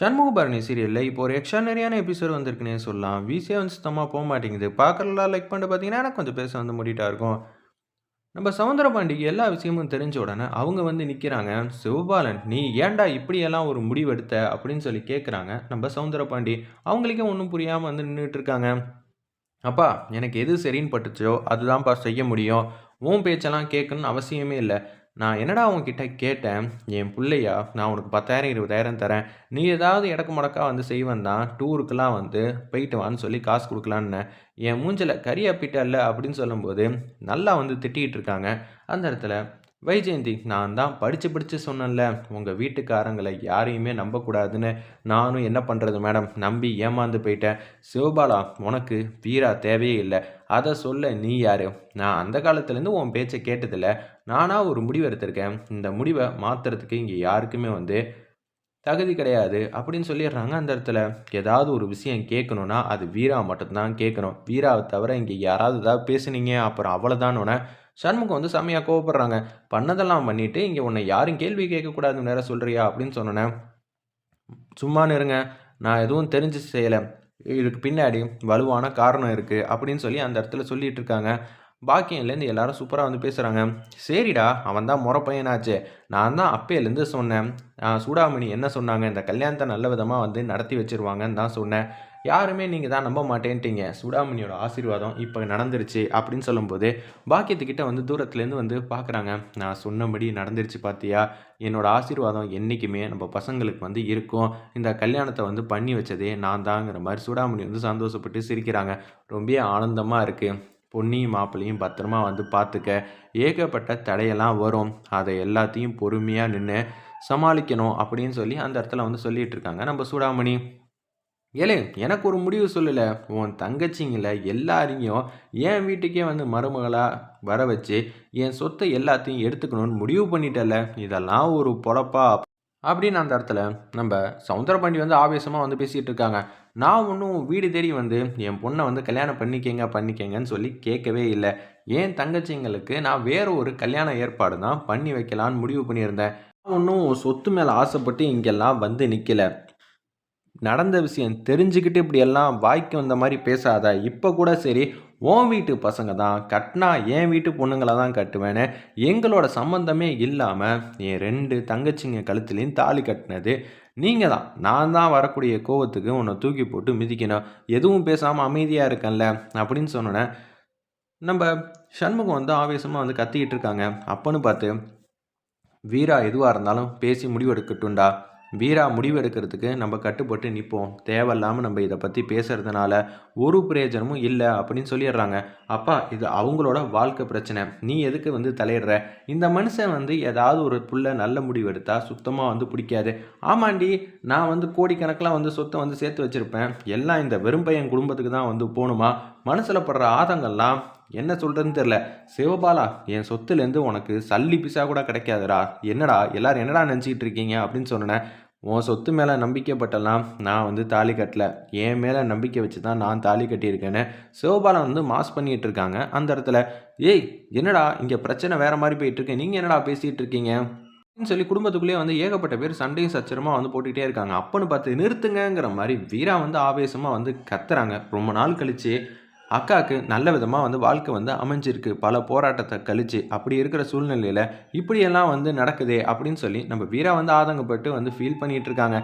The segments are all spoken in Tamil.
சண்முகபரணி சீரியலில் இப்போ ஒரு எக்ஸ்ட்ரானரியான எபிசோட் வந்திருக்குன்னே சொல்லலாம். வீசியே வந்து சுத்தமாக போக மாட்டேங்குது. பார்க்கலாம் லைக் பண்ணிட்டு பார்த்தீங்கன்னா எனக்கு கொஞ்சம் பேச வந்து முடிட்டா இருக்கும். நம்ம சவுந்தர பாண்டிக்கு எல்லா விஷயமும் தெரிஞ்ச உடனே அவங்க வந்து நிற்கிறாங்க சிவபாலன் நீ ஏன்டா இப்படியெல்லாம் ஒரு முடிவெடுத்த? அப்படின்னு சொல்லி கேட்குறாங்க நம்ம சவுந்தர பாண்டி அவங்களுக்கே ஒன்றும் புரியாமல் வந்து நின்றுட்டு இருக்காங்க அப்பா எனக்கு எது சரின்னு பட்டுச்சோ? அதுதான்ப்பா செய்ய முடியும். உன் பேச்செல்லாம் கேட்கணும்னு அவசியமே இல்லை. நான் என்னடா உன்கிட்ட கேட்டேன்? என் பிள்ளையா நான் உனக்கு பத்தாயிரம் இருபதாயிரம் தரேன். நீ ஏதாவது இடக்கு முடக்கா வந்து செய்வன் தான் டூருக்கெலாம் வந்து போயிட்டு வான்னு சொல்லி காசு கொடுக்கலான்னு. என் மூஞ்சில் கறி அப்பிட்டல்ல அப்படின்னு சொல்லும்போது நல்லா வந்து திட்டிகிட்டு இருக்காங்க. அந்த இடத்துல வைஜெயந்தி நான் தான் படித்து படித்து சொன்னேன்ல. உங்கள் வீட்டுக்காரங்களை யாரையுமே நம்பக்கூடாதுன்னு நானும் என்ன பண்ணுறது மேடம்? நம்பி ஏமாந்து போயிட்டேன். சிவபாலா உனக்கு வீரா தேவையே இல்லை. அதை சொல்ல நீ யார்? நான் அந்த காலத்துலேருந்து உன் பேச்சை கேட்டதில்ல. நானாக ஒரு முடிவு எடுத்திருக்கேன். இந்த முடிவை மாற்றுறதுக்கு இங்கே யாருக்குமே வந்து தகுதி கிடையாது அப்படின்னு சொல்லிடுறாங்க அந்த இடத்துல. ஏதாவது ஒரு விஷயம் கேட்கணுன்னா அது வீரா மட்டும்தான் கேட்கணும். வீராவை தவிர இங்கே யாராவது ஏதாவது பேசுனீங்க அப்புறம் அவ்வளோதானோன்னே சண்முகம் வந்து செம்மையாக கோவப்படுறாங்க. பண்ணதெல்லாம் பண்ணிவிட்டு இங்கே உன்னை யாரும் கேள்வி கேட்கக்கூடாதுன்னு நேரம் சொல்கிறியா அப்படின்னு சொன்னேன் சும்மானு இருங்க நான் எதுவும் தெரிஞ்சு செய்யலை. இதுக்கு பின்னாடி வலுவான காரணம் இருக்குது அப்படின்னு சொல்லி அந்த இடத்துல சொல்லிகிட்டு இருக்காங்க. பாக்கியம்லேருந்து எல்லாரும் சூப்பராக வந்து பேசுகிறாங்க சரிடா அவன் தான் முறை பையனாச்சே. நான் தான் அப்பையிலேருந்து சொன்னேன். சூடாமணி என்ன சொன்னாங்க? இந்த கல்யாணத்தை நல்ல விதமாக வந்து நடத்தி வச்சுருவாங்கன்னு தான் சொன்னேன். யாருமே நீங்கள் தான் நம்ப மாட்டேன்ட்டீங்க. சுடாமணியோட ஆசீர்வாதம் இப்போ நடந்துருச்சு அப்படின்னு சொல்லும்போது பாக்கியத்துக்கிட்ட வந்து தூரத்துலேருந்து வந்து பார்க்குறாங்க நான் சொன்னபடி நடந்துருச்சு பார்த்தியா என்னோட ஆசீர்வாதம் என்றைக்குமே நம்ம பசங்களுக்கு வந்து இருக்கும். இந்த கல்யாணத்தை வந்து பண்ணி வச்சதே நான் தாங்கிற மாதிரி சுடாமணி வந்து சந்தோஷப்பட்டு சிரிக்கிறாங்க. ரொம்ப ஆனந்தமாக இருக்குது பொன்னியும் மாப்பிள்ளையும் பத்திரமா வந்து பார்த்துக்க. ஏகப்பட்ட தடையெல்லாம் வரும். அதை எல்லாத்தையும் பொறுமையாக நின்று சமாளிக்கணும் அப்படின்னு சொல்லி அந்த இடத்துல வந்து சொல்லிகிட்டு இருக்காங்க. நம்ம சூடாமணி. ஏலே எனக்கு ஒரு முடிவு சொல்லலை. உன் தங்கச்சிங்கள எல்லாரையும் என் வீட்டுக்கே வந்து மருமகளாக வர வச்சு என் சொத்தை எல்லாத்தையும் எடுத்துக்கணும்னு முடிவு பண்ணிட்டல இதெல்லாம் ஒரு பொழப்பா அப்படின்னு அந்த இடத்துல நம்ம சவுந்தரபாண்டி வந்து ஆவேசமாக வந்து பேசிகிட்டு இருக்காங்க. நான் ஒன்றும் வீடு தேடி வந்து என் பொண்ணை வந்து கல்யாணம் பண்ணிக்கங்க பண்ணிக்கங்கன்னு சொல்லி கேட்கவே இல்லை. ஏன் தங்கச்சிங்களுக்கு நான் வேறு ஒரு கல்யாண ஏற்பாடு தான் பண்ணி வைக்கலான்னு முடிவு பண்ணியிருந்தேன். ஒன்றும் சொத்து மேலே ஆசைப்பட்டு இங்கெல்லாம் வந்து நிற்கலை நடந்த விஷயம் தெரிஞ்சுக்கிட்டு இப்படியெல்லாம் வாய்க்கு வந்த மாதிரி பேசாத. இப்போ கூட சரி உன் வீட்டு பசங்க தான் கட்டினா என் வீட்டு பொண்ணுங்களை தான் கட்டுவேன்னு எங்களோட சம்மந்தமே இல்லாமல் என் ரெண்டு தங்கச்சிங்க கழுத்துலேயும் தாலி கட்டினது. நீங்கள் தான். நான் தான் வரக்கூடிய கோவத்துக்கு உன்னை தூக்கி போட்டு மிதிக்கணும். எதுவும் பேசாமல் அமைதியாக இருக்கேன்ல அப்படின்னு சொன்னோன்னே நம்ம சண்முகம் வந்து ஆவேசமாக வந்து கத்திக்கிட்டு இருக்காங்க. அப்போன்னு பார்த்து வீரா எதுவாக இருந்தாலும் பேசி முடிவெடுக்கட்டும்டா. வீரா முடிவு எடுக்கிறதுக்கு நம்ம கட்டுப்பட்டு நிற்போம் தேவையில்லாமல் நம்ம இதை பற்றி பேசுகிறதுனால ஒரு பிரயோஜனமும் இல்லை அப்படின்னு சொல்லிடுறாங்க. அப்பா இது அவங்களோட வாழ்க்கை பிரச்சனை. நீ எதுக்கு வந்து தலையிடுற? இந்த மனுஷன் வந்து ஏதாவது ஒரு புள்ள நல்ல முடிவு எடுத்தால் சுத்தமாக வந்து பிடிக்காது. ஆமாண்டி நான் வந்து கோடிக்கணக்கெலாம் வந்து சொத்தை வந்து சேர்த்து வச்சுருப்பேன். எல்லாம் இந்த வெறும் பையன் குடும்பத்துக்கு தான் வந்து போகணுமா? மனசில் படுற ஆதங்கள்லாம் என்ன சொல்கிறதுன்னு தெரில சிவபாலா என் சொத்துலேருந்து உனக்கு சல்லி பிசா கூட கிடைக்காதுடா. என்னடா எல்லோரும் என்னடா நினச்சிக்கிட்டு இருக்கீங்க அப்படின்னு சொன்னேன். உன் சொத்து மேலே நம்பிக்கைப்பட்டெல்லாம் நான் வந்து தாலி கட்டல. என் மேலே நம்பிக்கை வச்சு தான் நான் தாலி கட்டியிருக்கேன்னு சிவபாலன் வந்து மாஸ் பண்ணிகிட்டு இருக்காங்க அந்த இடத்துல. ஏய் என்னடா இங்கே பிரச்சனை வேறு மாதிரி போயிட்டுருக்கு நீங்கள் என்னடா பேசிகிட்டு இருக்கீங்க? அப்படின்னு சொல்லி குடும்பத்துக்குள்ளேயே வந்து ஏகப்பட்ட பேர் சண்டையும் சச்சரமாக வந்து போட்டுக்கிட்டே இருக்காங்க. அப்பன்னு பார்த்து நிறுத்துங்கிற மாதிரி வீரா வந்து ஆவேசமாக வந்து கத்துறாங்க. ரொம்ப நாள் கழிச்சு அக்காவுக்கு நல்ல விதமாக வந்து வாழ்க்கை வந்து அமைஞ்சிருக்கு. பல போராட்டத்தை கழிச்சு அப்படி இருக்கிற சூழ்நிலையில் இப்படியெல்லாம் வந்து நடக்குதே அப்படின்னு சொல்லி நம்ம வீரா வந்து ஆதங்கப்பட்டு வந்து ஃபீல் பண்ணிகிட்டு இருக்காங்க.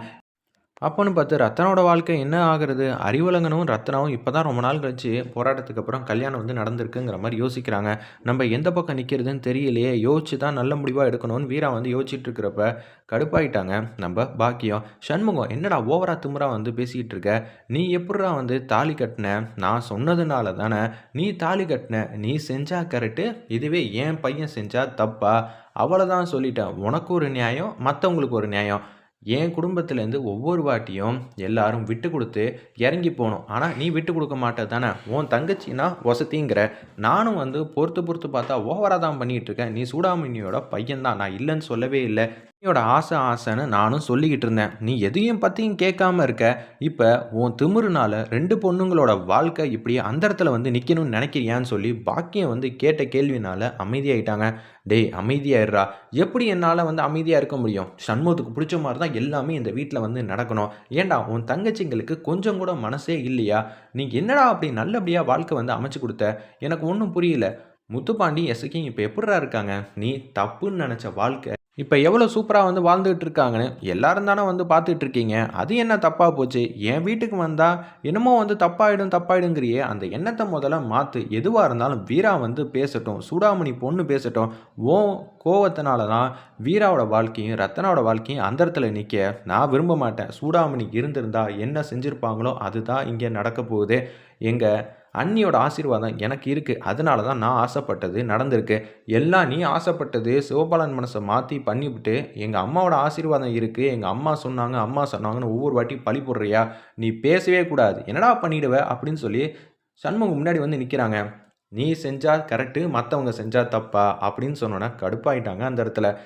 அப்போன்னு பார்த்து ரத்தனோட வாழ்க்கை என்ன ஆகுறது? அறிவலங்கனும் ரத்னாவும் இப்போ தான் ரொம்ப நாள் கழிச்சு போராட்டத்துக்கு அப்புறம் கல்யாணம் வந்து நடந்திருக்குங்கிற மாதிரி யோசிக்கிறாங்க. நம்ம எந்த பக்கம் நிற்கிறதுன்னு தெரியலையே யோசிச்சு தான் நல்ல முடிவாக எடுக்கணும்னு வீரா வந்து யோசிச்சுட்டு இருக்கிறப்ப கடுப்பாயிட்டாங்க. நம்ம பாக்கியம். சண்முகம் என்னடா ஓவரா திமுறா வந்து பேசிக்கிட்டு இருக்க? நீ எப்படா வந்து தாலி கட்டின? நான் சொன்னதுனால தானே. நீ தாலி கட்டின. நீ செஞ்சா கரெக்டு இதுவே என் பையன் செஞ்சா தப்பா? அவ்வளோதான் சொல்லிட்டேன். உனக்கு ஒரு நியாயம் மற்றவங்களுக்கு ஒரு நியாயம். என் குடும்பத்துலேருந்து ஒவ்வொரு வாட்டியும் எல்லாரும் விட்டு கொடுத்து இறங்கி போகணும். ஆனால் நீ விட்டு கொடுக்க மாட்டே தானே? உன் தங்கச்சின்னா வசதிங்கிற. நானும் வந்து பொறுத்து பொறுத்து பார்த்தா ஓவராக தான் பண்ணிகிட்ருக்கேன் நீ சூடாமணியோட பையன் தான் நான் இல்லைன்னு சொல்லவே இல்லை. நீயோட ஆசை ஆசைன்னு நானும் சொல்லிக்கிட்டு இருந்தேன். நீ எதையும் பற்றியும் கேட்காம இருக்க. இப்போ உன் திமிருனால ரெண்டு பொண்ணுங்களோட வாழ்க்கை இப்படி அந்த இடத்துல வந்து நிற்கணும்னு நினைக்கிறியான்னு சொல்லி பாக்கியம் வந்து கேட்ட கேள்வினால அமைதியாயிட்டாங்க. டேய் அமைதியாயிடுறா. எப்படி என்னால் வந்து அமைதியாக இருக்க முடியும்? சண்முகத்துக்கு பிடிச்ச மாதிரி தான் எல்லாமே இந்த வீட்டில் வந்து நடக்கணும். ஏன்டா உன் தங்கச்சிங்களுக்கு கொஞ்சம் கூட மனசே இல்லையா? நீ என்னடா அப்படி நல்லபடியாக வாழ்க்கை வந்து அமைச்சு கொடுத்த? எனக்கு ஒன்றும் புரியல. முத்துப்பாண்டி எசக்கிங் இப்போ எப்படிடா இருக்காங்க? நீ தப்புன்னு நினச்ச வாழ்க்கை இப்போ எவ்வளோ சூப்பராக வந்து வாழ்ந்துகிட்டு இருக்காங்கன்னு எல்லாரும் தானே வந்து பார்த்துட்டு இருக்கீங்க. அது என்ன தப்பாக போச்சு? என் வீட்டுக்கு வந்தால் என்னமோ வந்து தப்பாயிடும் தப்பாயிடுங்கிறியே. அந்த எண்ணத்தை முதல்ல மாற்று எதுவாக இருந்தாலும் வீரா வந்து பேசட்டும். சூடாமணி பொண்ணு பேசட்டும். ஓ கோவத்தினால தான் வீராவோட வாழ்க்கையும் ரத்தனாவோட வாழ்க்கையும் அந்த இடத்துல நிற்க நான் விரும்ப மாட்டேன். சூடாமணி இருந்திருந்தா என்ன செஞ்சுருப்பாங்களோ அதுதான் இங்கே நடக்க போகுது. எங்கள் அண்ணியோட ஆசீர்வாதம் எனக்கு இருக்குது அதனால தான் நான் ஆசைப்பட்டது நடந்திருக்கு. எல்லாம் நீ ஆசைப்பட்டது சிவபாலன் மனசை மாற்றி பண்ணிவிட்டு எங்கள் அம்மாவோட ஆசீர்வாதம் இருக்குது எங்கள் அம்மா சொன்னாங்க அம்மா சொன்னாங்கன்னு ஒவ்வொரு வாட்டி பழி போடுறியா? நீ பேசவே கூடாது. என்னடா பண்ணிடுவ? அப்படின்னு சொல்லி சண்முகம் முன்னாடி வந்து நிற்கிறாங்க நீ செஞ்சால் கரெக்டு மற்றவங்க செஞ்சால் தப்பா? அப்படின்னு சொன்னோன்னா கடுப்பாயிட்டாங்க அந்த இடத்துல.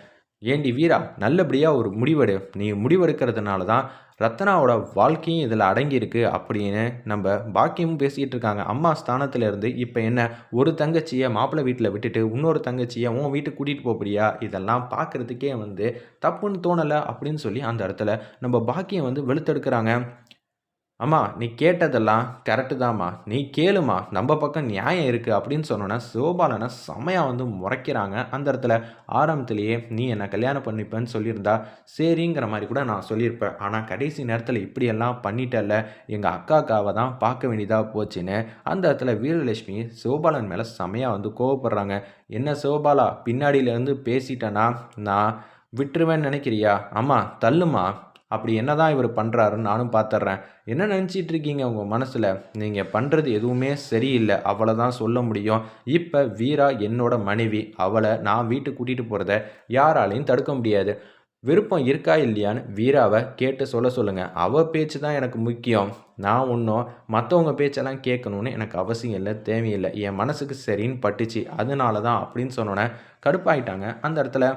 ஏண்டி வீரா நல்லபடியாக ஒரு முடிவெடு. நீ முடிவெடுக்கிறதுனால தான் ரத்னாவோட வாழ்க்கையும் இதில் அடங்கியிருக்கு அப்படின்னு நம்ம பாக்கியமும் பேசிகிட்டு இருக்காங்க. அம்மா ஸ்தானத்துல இருந்து இப்போ என்ன ஒரு தங்கச்சியை மாப்பிள்ளை வீட்டில் விட்டுட்டு இன்னொரு தங்கச்சியை உன் வீட்டுக்கு கூட்டிகிட்டு போப்படியா இதெல்லாம் பார்க்குறதுக்கே வந்து தப்புன்னு தோணலை அப்படின்னு சொல்லி அந்த இடத்துல நம்ம பாக்கியம் வந்து வெளுத்தெடுக்கிறாங்க. அம்மா நீ கேட்டதெல்லாம் கரெக்டு தாம்மா. நீ கேளுமா நம்ம பக்கம் நியாயம் இருக்குது அப்படின்னு சொன்னோன்னா சிவபாலனை செமையாக வந்து முறைக்கிறாங்க. அந்த இடத்துல ஆரம்பத்திலேயே நீ என்னை கல்யாணம் பண்ணிப்பேன்னு சொல்லியிருந்தா சரிங்கிற மாதிரி கூட நான் சொல்லியிருப்பேன். ஆனால் கடைசி நேரத்தில் இப்படியெல்லாம் பண்ணிட்டல எங்கள் அக்காக்காவை தான் பார்க்க வேண்டியதாக போச்சுன்னு அந்த இடத்துல வீரலட்சுமி சிவபாலன் மேலே செமையாக வந்து கோவப்படுறாங்க. என்ன சிவபாலா பின்னாடியிலேருந்து பேசிட்டேன்னா நான் விட்டுருவேன்னு நினைக்கிறியா? அம்மா தள்ளுமா? அப்படி என்ன தான் இவர் பண்ணுறாருன்னு நானும் பார்த்துட்றேன் என்ன நினச்சிட்டு இருக்கீங்க உங்கள் மனசில்? நீங்கள் பண்ணுறது எதுவுமே சரியில்லை. அவளை தான் சொல்ல முடியும். இப்போ வீரா என்னோட மனைவி. அவளை நான் வீட்டுக்கு கூட்டிகிட்டு போகிறத யாராலையும் தடுக்க முடியாது. விருப்பம் இருக்கா இல்லையான்னு வீராவை கேட்டு சொல்ல சொல்லுங்கள் அவள் பேச்சு தான் எனக்கு முக்கியம். நான் ஒன்றும் மற்றவங்க பேச்செல்லாம் கேட்கணுன்னு எனக்கு அவசியம் இல்லை தேவையில்லை. என் மனசுக்கு சரின்னு பட்டுச்சு. அதனால தான் அப்படின்னு சொன்னோன்னே கடுப்பாயிட்டாங்க. அந்த இடத்துல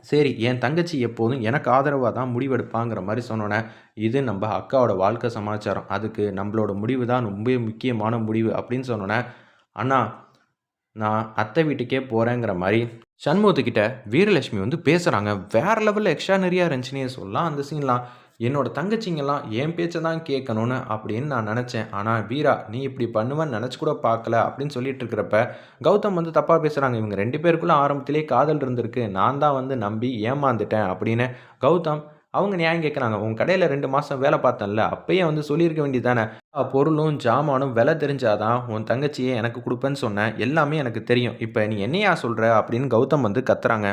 சரி என் தங்கச்சி எப்போதும் எனக்கு ஆதரவாக தான் முடிவெடுப்பாங்கிற மாதிரி சொன்னோன்னே இது நம்ம அக்காவோட வாழ்க்கை சமாச்சாரம். அதுக்கு நம்மளோட முடிவு தான் ரொம்ப முக்கியமான முடிவு அப்படின்னு சொன்னோன்னே அண்ணா நான் அத்தை வீட்டுக்கே போகிறேங்கிற மாதிரி சண்முகத்துக்கிட்ட வீரலட்சுமி வந்து பேசுகிறாங்க வேறு லெவலில் எக்ஸ்ட்ரா நிறையா இருந்துச்சுன்னே சொல்லலாம். அந்த சீன்லாம் என்னோட தங்கச்சிங்கெல்லாம் என் பேச்சை தான் கேட்கணும்னு அப்படின்னு நான் நினச்சேன். ஆனால் வீரா நீ இப்படி பண்ணுவேன்னு நினச்சி கூட பார்க்கல அப்படின்னு சொல்லிட்டு இருக்கிறப்ப கௌதம் வந்து தப்பாக பேசுகிறாங்க இவங்க ரெண்டு பேருக்குள்ளே ஆரம்பத்திலே காதல் இருந்திருக்கு. நான் தான் வந்து நம்பி ஏமாந்துட்டேன் அப்படின்னு கௌதம் அவங்க நியாயம் கேட்குறாங்க. உன் கடையில் ரெண்டு மாதம் வேலை பார்த்தேன்ல அப்பயே வந்து சொல்லியிருக்க வேண்டியது தானே பொருளும் ஜாமானும் விலை தெரிஞ்சாதான் உன் தங்கச்சியை எனக்கு கொடுப்பேன்னு சொன்னேன். எல்லாமே எனக்கு தெரியும். இப்போ நீ என்னையா சொல்கிற அப்படின்னு கௌதம் வந்து கத்துறாங்க.